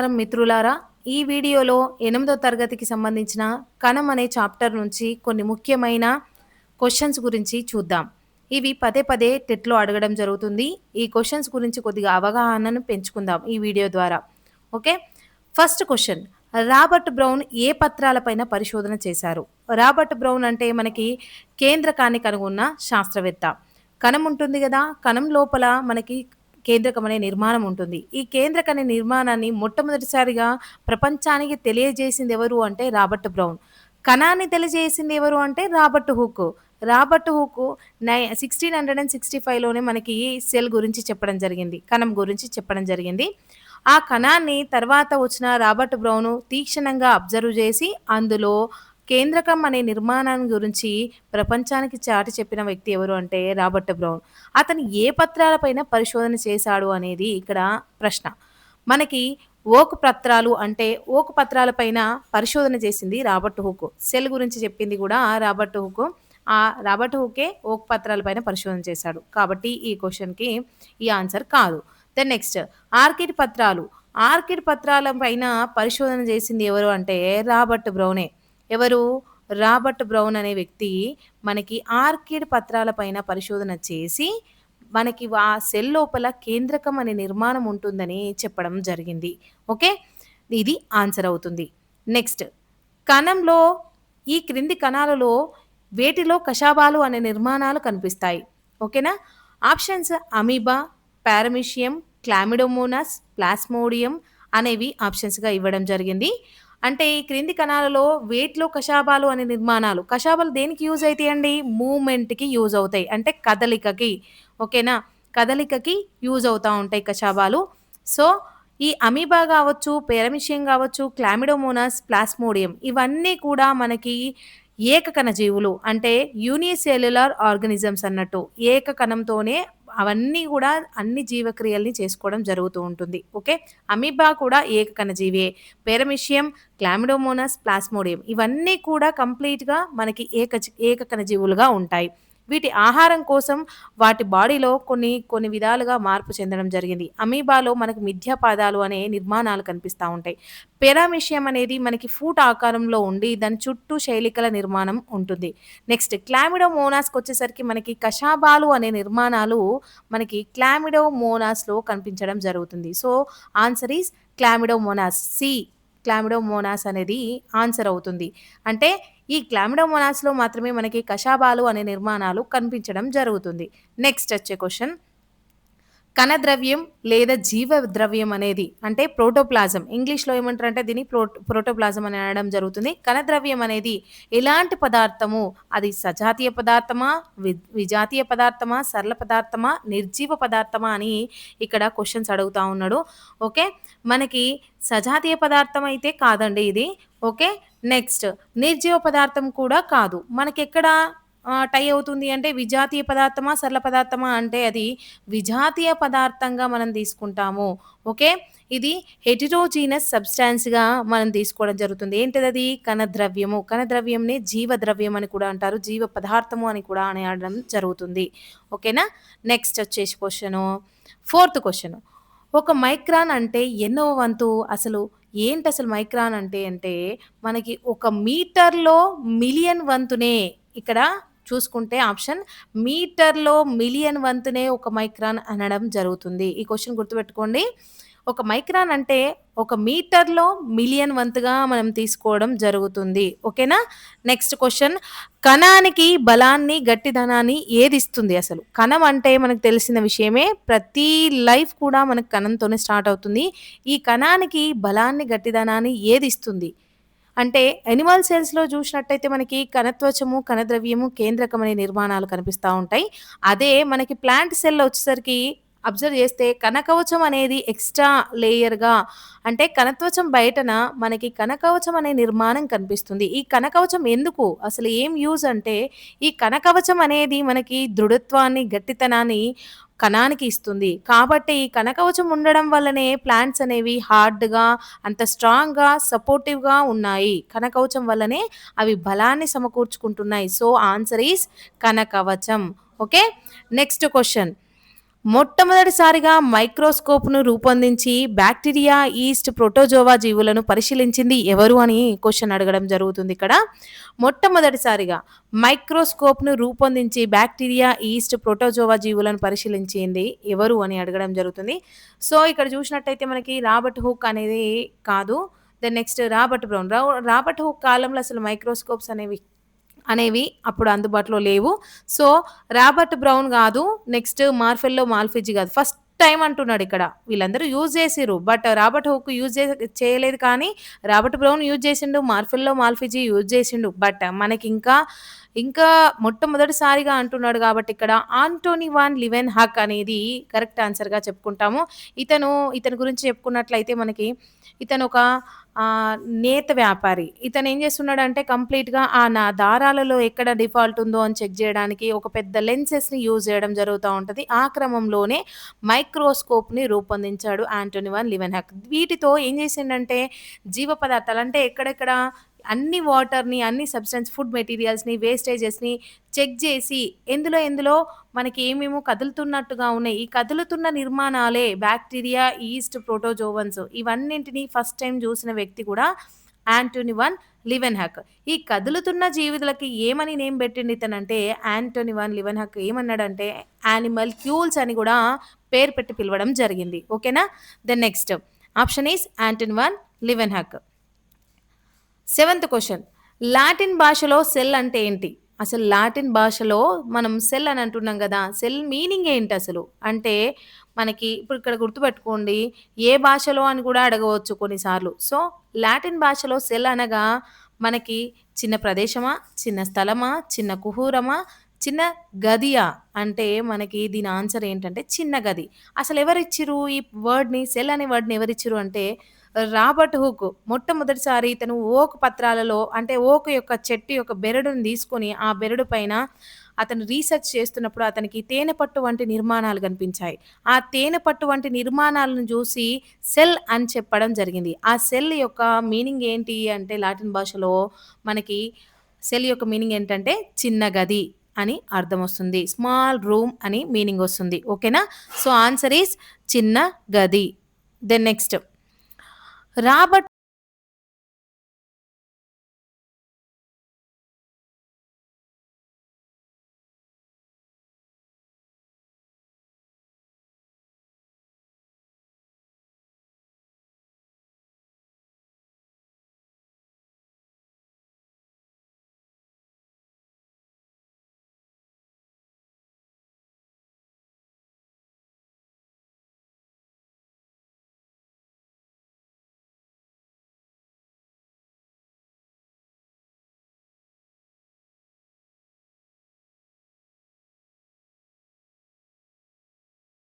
నమస్కారం మిత్రులారా. ఈ వీడియోలో ఎనిమిదో తరగతికి సంబంధించిన కణం అనే చాప్టర్ నుంచి కొన్ని ముఖ్యమైన క్వశ్చన్స్ గురించి చూద్దాం. ఇవి పదే పదే టెట్లో అడగడం జరుగుతుంది. ఈ క్వశ్చన్స్ గురించి కొద్దిగా అవగాహనను పెంచుకుందాం ఈ వీడియో ద్వారా. Okay? First question Robert Brown ఏ పత్రాలపైన పరిశోధన చేశారు? రాబర్ట్ బ్రౌన్ అంటే మనకి కేంద్రకాన్ని కనుగొన్న శాస్త్రవేత్త. కణం ఉంటుంది కదా? కణం లోపల మనకి కేంద్రకం అనే నిర్మాణం ఉంటుంది. ఈ కేంద్రక అనే నిర్మాణాన్ని మొట్టమొదటిసారిగా ప్రపంచానికి తెలియజేసింది ఎవరు అంటే రాబర్ట్ బ్రౌన్. కణాన్ని తెలియజేసింది ఎవరు అంటే రాబర్ట్ హుక్. రాబర్ట్ హుక్ నై సిక్స్టీన్ హండ్రెడ్ అండ్ సిక్స్టీ ఫైవ్లోనే మనకి ఈ సెల్ గురించి చెప్పడం జరిగింది. కణం గురించి చెప్పడం జరిగింది. ఆ కణాన్ని తర్వాత వచ్చిన రాబర్ట్ బ్రౌన్ తీక్షణంగా అబ్జర్వ్ చేసి అందులో కేంద్రకం అనే నిర్మాణాన్ని గురించి ప్రపంచానికి చాటి చెప్పిన వ్యక్తి ఎవరు అంటే రాబర్ట్ బ్రౌన్. అతను ఏ పత్రాలపైన పరిశోధన చేశాడు అనేది ఇక్కడ ప్రశ్న. మనకి ఓక్ పత్రాలు అంటే ఓక్ పత్రాలపైన పరిశోధన చేసింది రాబర్ట్ హుక్. సెల్ గురించి చెప్పింది కూడా రాబర్ట్ హుక్. ఆ రాబర్ట్ హుకే ఓక్ పత్రాలపైన పరిశోధన చేశాడు. కాబట్టి ఈ క్వశ్చన్కి ఈ ఆన్సర్ కాదు. దెన్ నెక్స్ట్ ఆర్కిడ్ పత్రాలు. ఆర్కిడ్ పత్రాల పైన పరిశోధన చేసింది ఎవరు అంటే రాబర్ట్ బ్రౌనే. ఎవరు? రాబర్ట్ బ్రౌన్ అనే వ్యక్తి మనకి ఆర్కిడ్ పత్రాలపైన పరిశోధన చేసి మనకి ఆ సెల్ లోపల కేంద్రకం అనే నిర్మాణం ఉంటుందని చెప్పడం జరిగింది. ఓకే? ఇది ఆన్సర్ అవుతుంది. నెక్స్ట్ కణంలో ఈ క్రింది కణాలలో వేటిలో కషాబాలు అనే నిర్మాణాలు కనిపిస్తాయి. ఓకేనా? Options amoeba paramecium chlamydomonas plasmodium అనేవి ఆప్షన్స్గా ఇవ్వడం జరిగింది. అంటే ఈ క్రింది కణాలలో వేట్లో కషాబాలు అనే నిర్మాణాలు కషాబాలు దేనికి యూజ్ అవుతాయండి మూమెంట్కి యూజ్ అవుతాయి. అంటే కదలికకి. ఓకేనా? కదలికకి యూజ్ అవుతూ ఉంటాయి కషాబాలు సో ఈ అమీబా కావచ్చు పేరమిషియం కావచ్చు క్లామిడోమోనస్ ప్లాస్మోడియం ఇవన్నీ కూడా మనకి ఏకకణ జీవులు అంటే యూనిసెల్యులర్ ఆర్గనిజమ్స్ అన్నట్టు. ఏకకణంతోనే అవన్నీ కూడా అన్ని జీవక్రియల్ని చేసుకోవడం జరుగుతూ ఉంటుంది. ఓకే? అమీబా కూడా ఏకకణ జీవే పేరమిషియం క్లామిడోమోనస్ ప్లాస్మోడియం ఇవన్నీ కూడా కంప్లీట్గా మనకి ఏక ఏకకణ జీవులుగా ఉంటాయి. వీటి ఆహారం కోసం వాటి బాడీలో కొన్ని కొన్ని విధాలుగా మార్పు చెందడం జరిగింది. అమీబాలో మనకు మిథ్యాపాదాలు అనే నిర్మాణాలు కనిపిస్తూ ఉంటాయి. పెరామిషియం అనేది మనకి ఫూట్ ఆకారంలో ఉండి దాని చుట్టూ శైలికల నిర్మాణం ఉంటుంది. నెక్స్ట్ క్లామిడో మోనాస్కి వచ్చేసరికి మనకి కషాబాలు అనే నిర్మాణాలు మనకి క్లామిడో మోనాస్లో కనిపించడం జరుగుతుంది. So answer is chlamydomonas C chlamydomonas అనేది ఆన్సర్ అవుతుంది. అంటే ఈ క్లామిడోమోనాస్లో మాత్రమే మనకి కషాబాలు అనే నిర్మాణాలు కనిపించడం జరుగుతుంది. నెక్స్ట్ వచ్చే క్వశ్చన్. కణద్రవ్యం లేదా జీవ ద్రవ్యం అనేది అంటే ప్రోటోప్లాజం. ఇంగ్లీష్లో ఏమంటారంటే దీన్ని ప్రో ప్రోటోప్లాజం అని అనడం జరుగుతుంది. కణద్రవ్యం అనేది ఎలాంటి పదార్థము? అది సజాతీయ పదార్థమా? విజాతీయ పదార్థమా? సరళ పదార్థమా? నిర్జీవ పదార్థమా అని ఇక్కడ క్వశ్చన్స్ అడుగుతా ఉన్నాడు. ఓకే? మనకి సజాతీయ పదార్థం అయితే కాదండి ఇది. ఓకే? నెక్స్ట్ నిర్జీవ పదార్థం కూడా కాదు. మనకెక్కడ టై అవుతుంది అంటే విజాతీయ పదార్థమా సరళ పదార్థమా అంటే అది విజాతీయ పదార్థంగా మనం తీసుకుంటాము. ఓకే? ఇది హెటిరోజీనస్ సబ్స్టాన్స్గా మనం తీసుకోవడం జరుగుతుంది. ఏంటిది అది కణద్రవ్యము. కణద్రవ్యంని జీవ ద్రవ్యం అని కూడా అంటారు. జీవ పదార్థము అని కూడా అనడం జరుగుతుంది. ఓకేనా? నెక్స్ట్ వచ్చేసి క్వశ్చను. Fourth question. ఒక మైక్రాన్ అంటే ఎన్నో వంతు అసలు ఏంటి అసలు మైక్రాన్ అంటే? అంటే మనకి ఒక మీటర్లో మిలియన్ వంతునే ఇక్కడ చూసుకుంటే ఆప్షన్ మీటర్లో మిలియన్ వంతునే ఒక మైక్రాన్ అనడం జరుగుతుంది. ఈ క్వశ్చన్ గుర్తుపెట్టుకోండి. ఒక మైక్రాన్ అంటే ఒక మీటర్లో మిలియన్ వంతుగా మనం తీసుకోవడం జరుగుతుంది. ఓకేనా? Next question. కణానికి బలాన్ని గట్టిదనాన్ని ఏది ఇస్తుంది అసలు? కణం అంటే మనకు తెలిసిన విషయమే. ప్రతి లైఫ్ కూడా మనకు కణంతోనే స్టార్ట్ అవుతుంది. ఈ కణానికి బలాన్ని గట్టిదనాన్ని ఏది ఇస్తుంది? అంటే ఎనిమల్ సెల్స్లో చూసినట్టయితే మనకి కణత్వచము కణద్రవ్యము కేంద్రకమనే నిర్మాణాలు కనిపిస్తూ ఉంటాయి. అదే మనకి ప్లాంట్ సెల్లో వచ్చేసరికి అబ్జర్వ్ చేస్తే కనకవచం అనేది ఎక్స్ట్రా లేయర్గా అంటే కనత్వచం బయటన మనకి కనకవచం అనే నిర్మాణం కనిపిస్తుంది. ఈ కనకవచం ఎందుకు? అసలు ఏం యూజ్ అంటే ఈ కనకవచం అనేది మనకి దృఢత్వాన్ని గట్టితనాన్ని కణానికి ఇస్తుంది. కాబట్టి ఈ కనకవచం ఉండడం వల్లనే ప్లాంట్స్ అనేవి హార్డ్గా అంత స్ట్రాంగ్గా సపోర్టివ్గా ఉన్నాయి. కనకవచం వల్లనే అవి బలాన్ని సమకూర్చుకుంటున్నాయి. సో ఆన్సర్ ఈస్ కనకవచం. ఓకే నెక్స్ట్ క్వశ్చన్ మొట్టమొదటిసారిగా మైక్రోస్కోప్‌ను రూపొందించి బ్యాక్టీరియా, ఈస్ట్, ప్రోటోజోవా జీవులను పరిశీలించింది ఎవరు అని క్వశ్చన్ అడగడం జరుగుతుంది ఇక్కడ మొట్టమొదటిసారిగా మైక్రోస్కోప్‌ను రూపొందించి బ్యాక్టీరియా, ఈస్ట్, ప్రోటోజోవా జీవులను పరిశీలించింది ఎవరు అని అడగడం జరుగుతుంది. సో, ఇక్కడ చూసినట్టయితే మనకి రాబర్ట్ హుక్ అనేది కాదు. Then next Robert Brown. Robert Hooke కాలంలో అసలు మైక్రోస్కోప్స్ అనేవి అనేవి అప్పుడు అందుబాటులో లేవు. సో, రాబర్ట్ బ్రౌన్ కాదు నెక్స్ట్ మార్ఫెల్లో మాల్ఫిజి కాదు ఫస్ట్ టైం అంటున్నాడు ఇక్కడ వీళ్ళందరూ యూజ్ చేసిరు బట్ రాబర్ట్ హుక్ యూజ్ చేయలేదు కానీ రాబర్ట్ బ్రౌన్ యూజ్ చేసిండు. మార్ఫెల్లో మాల్ఫిజి యూజ్ చేసిండు. బట్ మనకి ఇంకా ఇంకా మొట్టమొదటిసారిగా అంటున్నాడు కాబట్టి ఇక్కడ ఆంటోనీ వాన్ లివెన్ హక్ అనేది కరెక్ట్ ఆన్సర్‌గా చెప్పుకుంటాము. ఇతను ఇతని గురించి చెప్పుకున్నట్లయితే మనకి ఇతను ఒక నేత వ్యాపారి. ఇతను ఏం చేస్తున్నాడంటే కంప్లీట్‌గా ఆ నా దారాలలో ఎక్కడ డిఫాల్ట్ ఉందో అని చెక్ చేయడానికి ఒక పెద్ద లెన్సెస్‌ని యూజ్ చేయడం జరుగుతూ ఉంటుంది ఆ క్రమంలోనే మైక్రోస్కోప్‌ని రూపొందించాడు ఆంటోనివాన్ లివెన్ హక్. వీటితో ఏం చేసిండంటే జీవ పదార్థాలు అంటే ఎక్కడెక్కడ అన్ని వాటర్‌ని, అన్ని సబ్స్టెన్స్ ఫుడ్ మెటీరియల్స్‌ని, వేస్టేజెస్‌ని చెక్ చేసి ఎందులో ఎందులో మనకి ఏమేమో కదులుతున్నట్టుగా ఉన్నాయి. ఈ కదులుతున్న నిర్మాణాలే బ్యాక్టీరియా, ఈస్ట్, ప్రోటోజోవన్స్ ఇవన్నింటిని ఫస్ట్ టైం చూసిన వ్యక్తి కూడా యాంటోని వన్ లివెన్ హక్. ఈ కదులుతున్న జీవితులకి ఏమని నేమ్ పెట్టింది ఇతనంటే ఆంటోనీ వన్ లివెన్ హక్ ఏమన్నాడంటే యానిమల్ క్యూల్స్ అని కూడా పేరు పెట్టి పిలవడం జరిగింది. ఓకేనా? Then next option is Antonie van Leeuwenhoek. Seventh question Latin భాషలో సెల్ అంటే ఏంటి? అసలు లాటిన్ భాషలో మనం సెల్ అని అంటున్నాం కదా సెల్ మీనింగ్ ఏంటి అసలు అంటే మనకి ఇప్పుడు ఇక్కడ గుర్తుపెట్టుకోండి. ఏ భాషలో అని కూడా అడగవచ్చు కొన్నిసార్లు. సో, లాటిన్ భాషలో సెల్ అనగా మనకి చిన్న ప్రదేశమా? చిన్న స్థలమా? చిన్న కుహూరమా? చిన్న గదియా? అంటే మనకి దీని ఆన్సర్ ఏంటంటే చిన్న గది. అసలు ఎవరిచ్చిరు ఈ వర్డ్‌ని సెల్ అనే వర్డ్‌ని ఎవరిచ్చిరు అంటే రాబర్ట్ హుక్. మొట్టమొదటిసారి ఇతను ఓక్ పత్రాలలో అంటే ఓక్ యొక్క చెట్టు యొక్క బెరడును తీసుకొని ఆ బెరడు పైన అతను రీసెర్చ్ చేస్తున్నప్పుడు అతనికి తేనె పట్టు వంటి నిర్మాణాలు కనిపించాయి. ఆ తేనె పట్టు వంటి నిర్మాణాలను చూసి సెల్ అని చెప్పడం జరిగింది. ఆ సెల్ యొక్క మీనింగ్ ఏంటి అంటే లాటిన్ భాషలో మనకి సెల్ యొక్క మీనింగ్ ఏంటంటే చిన్న గది అని అర్థం వస్తుంది స్మాల్ రూమ్ అని మీనింగ్ వస్తుంది. ఓకేనా? సో, ఆన్సర్ ఈస్ చిన్న గది. Then next Robert